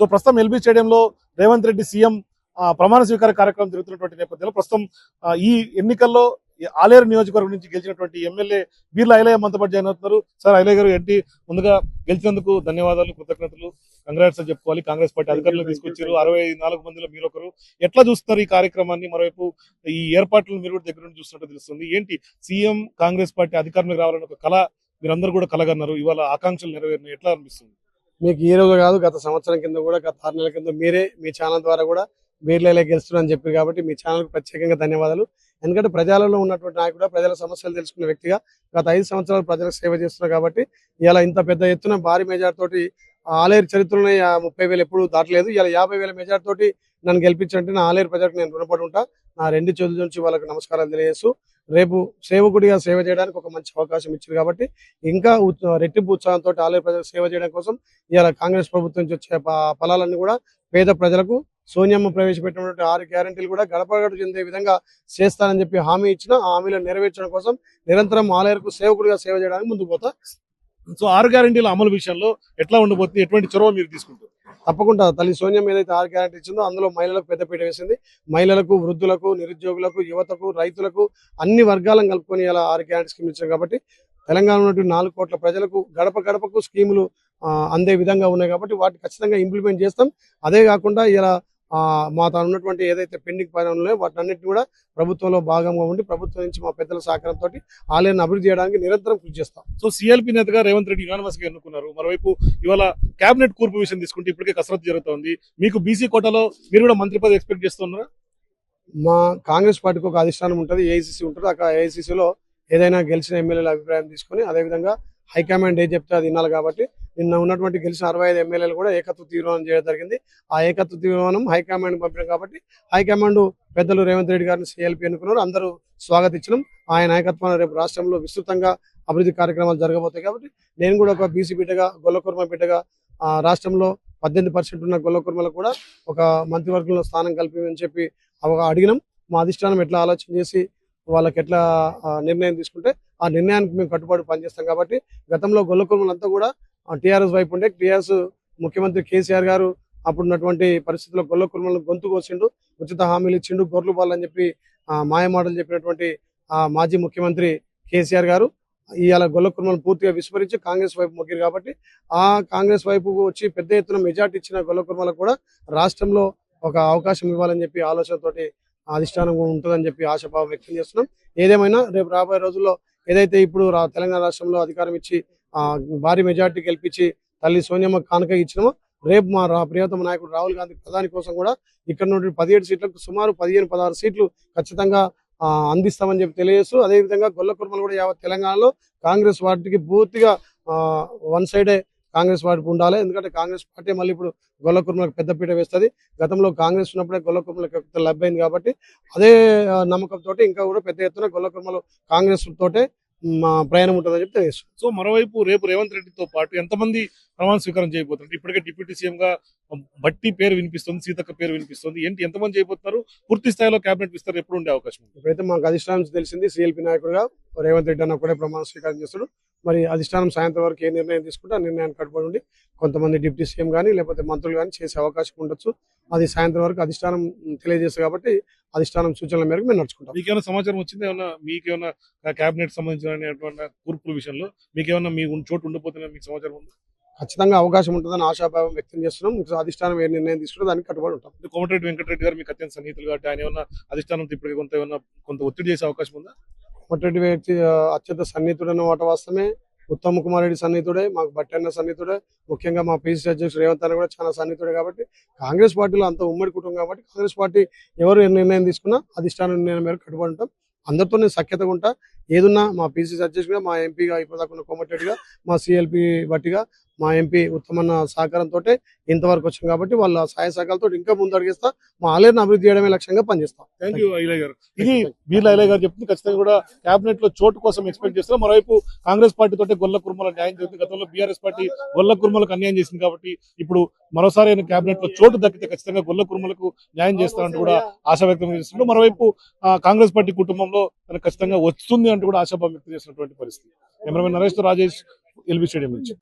So ప్రస్తుతం LB స్టేడియంలో Revanth Reddy CM ప్రమాణ స్వీకార కార్యక్రమం జరుగుతున్నటువంటి నేపథ్యంలో ప్రస్తుతం ఈ ఎన్నికల్లో ఆలేరు నియోజకవర్గం నుంచి గెలిచినటువంటి ఎమ్మెల్యే బీర్ల ఐలయ్య మనతో పాటు జాయిన్ అవుతున్నారు. సార్ ఐలయ్య గారు ఏంటి ముందుగా గెలిచినందుకు ధన్యవాదాలు కృతజ్ఞతలు. కంగ్రాట్స్ అని చెప్పుకోవాలి. కాంగ్రెస్ పార్టీ అధికారులు తీసుకొచ్చారు. అరవై నాలుగు మందిలో మీరు ఒకరు. ఎట్లా చూస్తున్నారు ఈ కార్యక్రమాన్ని? మరోవైపు ఈ ఏర్పాట్లను మీరు కూడా దగ్గర నుండి చూస్తున్నట్టు తెలుస్తుంది. ఏంటి? సీఎం కాంగ్రెస్ పార్టీ అధికారంలోకి రావాలని ఒక కళ మీరందరూ కూడా కలగన్నారు. ఇవాళ ఆకాంక్షలు నెరవేరినాయి. ఎట్లా అనిపిస్తుంది? మీకు ఈ రోజు కాదు గత సంవత్సరం కింద కూడా గత ఆరు నెలల కింద మీరే మీ ఛానల్ ద్వారా కూడా బీర్లే గెలుస్తున్నారని చెప్పారు కాబట్టి మీ ఛానల్కి ప్రత్యేకంగా ధన్యవాదాలు. ఎందుకంటే ప్రజలలో ఉన్నటువంటి నాయకుడు ప్రజల సమస్యలు తెలుసుకున్న వ్యక్తిగా గత ఐదు సంవత్సరాలు ప్రజలకు సేవ చేస్తున్నారు కాబట్టి ఇలా ఇంత పెద్ద ఎత్తున భారీ మెజార్టీ తోటి ఆలేరు చరిత్రలో ఆ ముప్పై వేలు ఎప్పుడు దాటలేదు. ఇలా యాభై వేల మెజార్టీ తోటి నన్ను గెలిపించంటే నా ఆలేరు ప్రజలకు నేను రుణపడి ఉంటా. నా రెండు చేతుల నుంచి వాళ్ళకి నమస్కారాలు తెలియజేస్తూ రేపు సేవకుడిగా సేవ చేయడానికి ఒక మంచి అవకాశం ఇచ్చారు కాబట్టి ఇంకా రెట్టింపు ఉత్సాహంతో ఆలయ ప్రజలకు సేవ చేయడం కోసం ఇవాళ కాంగ్రెస్ ప్రభుత్వం నుంచి వచ్చే ఫలాలన్నీ కూడా పేద ప్రజలకు సోనియమ్మ ప్రవేశపెట్టినటువంటి ఆరు గ్యారంటీలు కూడా గడప చెందే విధంగా చేస్తానని చెప్పి హామీ ఇచ్చిన ఆ హామీలను నెరవేర్చడం కోసం నిరంతరం ఆలయకు సేవకుడిగా సేవ చేయడానికి ముందుకు పోతా. సో ఆరు గ్యారంటీల అమలు విషయంలో ఎట్లా ఉండబోతుంది ఎటువంటి చొరవ మీరు తీసుకుంటారు? తప్పకుండా తల్లి సోనియం ఏదైతే ఆరు గ్యారెంటీ ఇచ్చిందో అందులో మహిళలకు పెద్దపీట వేసింది. మహిళలకు వృద్ధులకు నిరుద్యోగులకు యువతకు రైతులకు అన్ని వర్గాలను కలుపుకొని ఇలా ఆరు గ్యారెంటీ స్కీమ్ ఇచ్చారు కాబట్టి తెలంగాణ ఉన్నటువంటి నాలుగు కోట్ల ప్రజలకు గడప గడపకు స్కీములు అందే విధంగా ఉన్నాయి కాబట్టి వాటిని ఖచ్చితంగా ఇంప్లిమెంట్ చేస్తాం. అదే కాకుండా ఇలా మా తాను ఉన్నటువంటి ఏదైతే పెండింగ్ పనులు ఉన్నాయో వాటన్నిటిని కూడా ప్రభుత్వంలో భాగంగా ఉండి ప్రభుత్వం నుంచి మా పెద్దల సహకారంతో ఆలయాన్ని అభివృద్ధి చేయడానికి నిరంతరం కృషి చేస్తాం. సో సిఎల్పి నేతగా రేవంత్ రెడ్డి యునానమస్గా ఎన్నుకున్నారు. మరోవైపు ఇవాళ కేబినెట్ కూర్పు విషయం తీసుకుంటే ఇప్పటికే కసరత్తు జరుగుతోంది. మీకు బీసీ కోటాలో మీరు కూడా మంత్రి పదవి ఎక్స్పెక్ట్ చేస్తున్నారా? మా కాంగ్రెస్ పార్టీకి ఒక అధిష్టానం ఉంటుంది ఏఐసిసి ఉంటుంది. ఆ ఏఐసిసిలో ఏదైనా గెలిచిన ఎమ్మెల్యేల అభిప్రాయం తీసుకొని అదేవిధంగా హైకమాండ్ ఏం చెప్తే అది వినాలి కాబట్టి నిన్న ఉన్నటువంటి గెలిచిన అరవై ఐదు ఎమ్మెల్యేలు కూడా ఏకత్వ తీర్మానం చేయడం జరిగింది. ఆ ఏకత్వ తీర్మానం హైకమాండ్ పంపిణీ కాబట్టి హైకమాండ్ పెద్దలు రేవంత్ రెడ్డి గారిని సిఎల్పి ఎన్నుకున్నారు. అందరూ స్వాగతించడం. ఆయన నాయకత్వాన్ని రేపు రాష్ట్రంలో విస్తృతంగా అభివృద్ధి కార్యక్రమాలు జరగబోతాయి కాబట్టి నేను కూడా ఒక బీసీ బిడ్డగా గొల్లకుర్మ బిడ్డగా రాష్ట్రంలో పద్దెనిమిది పర్సెంట్ ఉన్న గొల్లకుర్మలకు కూడా ఒక మంత్రివర్గంలో స్థానం కల్పించని చెప్పి అడిగినాం. మా అధిష్టానం ఎట్లా ఆలోచన చేసి వాళ్ళకి ఎట్లా నిర్ణయం తీసుకుంటే ఆ నిర్ణయానికి మేము కట్టుబడి పనిచేస్తాం కాబట్టి గతంలో గొల్లకుర్మలంతా కూడా టీఆర్ఎస్ వైపు ఉండే టీఆర్ఎస్ ముఖ్యమంత్రి కేసీఆర్ గారు అప్పుడున్నటువంటి పరిస్థితుల్లో గొల్ల కుర్మలను గొంతు కోసిండు ఉచిత హామీలు ఇచ్చిండు గొర్రెలు పాలని చెప్పి ఆ, మాయమాటలు చెప్పినటువంటి ఆ మాజీ ముఖ్యమంత్రి కేసీఆర్ గారు ఇవాళ గొల్ల కుర్మలను పూర్తిగా విస్మరించి కాంగ్రెస్ వైపు మొగ్గిరు కాబట్టి ఆ కాంగ్రెస్ వైపు వచ్చి పెద్ద ఎత్తున మెజార్టీ ఇచ్చిన గొల్ల కుర్మలకు కూడా రాష్ట్రంలో ఒక అవకాశం ఇవ్వాలని చెప్పి ఆలోచనతోటి అధిష్టానం ఉంటుందని చెప్పి ఆశాభావం వ్యక్తం చేస్తున్నాం. ఏదేమైనా రేపు రాబోయే రోజుల్లో ఏదైతే ఇప్పుడు రా- తెలంగాణ రాష్ట్రంలో అధికారం ఇచ్చి భారీ మెజార్టీ గెలిపించి తల్లి సోనియమ్మ కానుక ఇచ్చినామో రేపు మా రా- ప్రియతమ నాయకుడు రాహుల్ గాంధీ ప్రధాని కోసం కూడా ఇక్కడ నుండి పదిహేడు సీట్లకు సుమారు పదిహేను పదహారు సీట్లు ఖచ్చితంగా అందిస్తామని చెప్పి తెలియజేస్తూ అదేవిధంగా గొల్ల కుర్మలు కూడా యావత్ తెలంగాణలో కాంగ్రెస్ పార్టీకి పూర్తిగా వన్ సైడే కాంగ్రెస్ పార్టీ ఉండాలి. ఎందుకంటే కాంగ్రెస్ పార్టీ మళ్ళీ ఇప్పుడు గొల్ల కుర్మలకు పెద్దపీట వేస్తుంది. గతంలో కాంగ్రెస్ ఉన్నప్పుడే గొల్ల కుర్మలకు లభ్యమైంది కాబట్టి అదే నమ్మకంతో ఇంకా కూడా పెద్ద ఎత్తున గొల్ల కుర్మలు కాంగ్రెస్ తోటే మా ప్రయాణం ఉంటుందని చెప్పి తెలియజేస్తున్నాం. సో మరోవైపు రేపు రేవంత్ రెడ్డితో పాటు ఎంతమంది ప్రమాణ స్వీకారం చేయబోతున్నారు? ఇప్పటికే డిప్యూటీ సీఎం గా బట్టి పేరు వినిపిస్తుంది సీతక్క పేరు వినిపిస్తుంది. ఏంటి ఎంతమంది చేయబోతున్నారు? పూర్తి స్థాయిలో కేబినెట్ విస్తరణ ఎప్పుడు ఉండే అవకాశం ఉంది? ఇప్పుడైతే మాకు అధిష్టానం తెలిసింది సిఎల్పి నాయకుడుగా రేవంత్ రెడ్డి అన్న కూడా ప్రమాణ స్వీకారం చేస్తాడు. మరి అధిష్టానం సాయంత్రం వరకు ఏ నిర్ణయం తీసుకుంటే ఆ నిర్ణయానికి కట్టుబడి ఉండి కొంతమంది డిప్యూటీ సీఎం కానీ లేకపోతే మంత్రులు కానీ చేసే అవకాశం ఉండొచ్చు. అది సాయంత్రం వరకు అధిష్టానం తెలియజేస్తుంది కాబట్టి అధిష్టానం సూచనల మేరకు మేము నడుచుకుంటాం. మీకేమైనా సమాచారం వచ్చింది? ఏమన్నా మీకేమైనా కేబినెట్ సంబంధించిన కూర్పుల విషయంలో? మీకేమన్నా మీ చోటు ఉండిపోతున్నా మీకు సమాచారం ఉంది? ఖచ్చితంగా అవకాశం ఉంటుందని ఆశాభావం వ్యక్తం చేస్తున్నాం. ఇంకా అధిష్టానం ఏ నిర్ణయం తీసుకుంటే దానికి కట్టుబడి ఉంటాం. కోమటిరెడ్డి వెంకటరెడ్డి గారు మీకు అత్యంత సన్నిహితులు కాబట్టి ఆయన ఏమన్నా అధిష్టానం ఇప్పటికే కొంత ఏమన్నా కొంత ఒత్తిడి చేసే అవకాశం ఉందా? కోమటిరెడ్డి వ్యక్తి అత్యంత సన్నిహితుడన్న మాట వాస్తవమే. ఉత్తమ్ కుమార్ రెడ్డి సన్నిహితుడే మాకు బట్టన్న సన్నిహితుడే. ముఖ్యంగా మా పిసిసి అధ్యక్షుడు రేవంత్ అన్న కూడా చాలా సన్నిహితుడే కాబట్టి కాంగ్రెస్ పార్టీలో అంత ఉమ్మడి కుటుంబం కాబట్టి కాంగ్రెస్ పార్టీ ఎవరు ఏ నిర్ణయం తీసుకున్నా అధిష్టానం నిర్ణయం మేరకు కట్టుబడి ఉంటాం. అందరితో నేను సఖ్యతగా ఉంటా. ఏదున్నా మా పిసిసి అధ్యక్షుడిగా మా ఎంపీగా ఇప్పటిదాకా కోమటిరెడ్డిగా మా సిఎల్పి బట్టిగా మా ఎంపీ ఉత్తమన్న సహకారంతో ఇంతవరకు వచ్చాం కాబట్టి వాళ్ళ సహాయ సహకారాలతో ఇంకా ముందు అడిగిస్తా. మా ఆలయాన్ని అభివృద్ధి చేయడమే లక్ష్యంగా పనిచేస్తాం. థ్యాంక్ యూ ఐలయ్య గారు. ఇది బీర్లా ఐలయ్య గారు చెప్తుంది ఖచ్చితంగా కూడా కేబినెట్లో చోటు కోసం ఎక్స్పెక్ట్ చేస్తున్నారు. మరోవైపు కాంగ్రెస్ పార్టీ తోటే గొల్ల కుర్మల న్యాయం చేస్తుంది గతంలో బీఆర్ఎస్ పార్టీ గొల్ల కుర్మలకు అన్యాయం చేసింది కాబట్టి ఇప్పుడు మరోసారి ఆయన కేబినెట్లో చోటు దక్కితే ఖచ్చితంగా గొల్ల కుర్మలకు న్యాయం చేస్తారంటూ కూడా ఆశ వ్యక్తం చేస్తున్నారు మరోవైపు కాంగ్రెస్ పార్టీ కుటుంబంలో ఖచ్చితంగా వస్తుంది అంటూ కూడా ఆశాభావం వ్యక్తం చేసినటువంటి పరిస్థితి. Cameraman Naresh Rajesh LB stadium నుంచి.